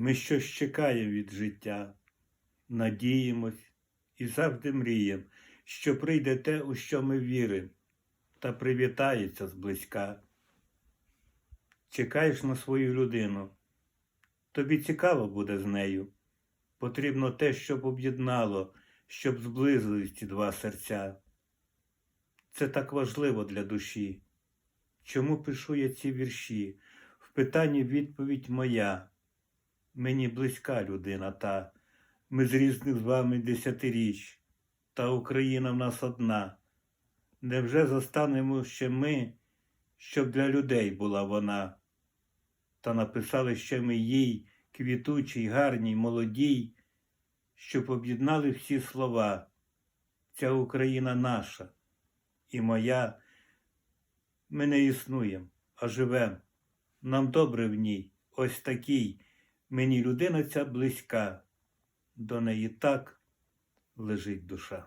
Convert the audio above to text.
Ми щось чекаємо від життя, надіємось і завжди мріємо, що прийде те, у що ми віримо, та привітається зблизька. Чекаєш на свою людину, тобі цікаво буде з нею. Потрібно те, щоб об'єднало, щоб зблизились ці два серця. Це так важливо для душі. Чому пишу я ці вірші? В питанні відповідь моя. Мені близька людина та, ми з різних з вами десятиріч, та Україна в нас одна. Невже застанемо ще ми, щоб для людей була вона? Та написали ще ми їй, квітучій, гарній, молодій, щоб об'єднали всі слова. Ця Україна наша і моя. Ми не існуємо, а живем. Нам добре в ній, ось такій. Мені людина ця близька, до неї так лежить душа.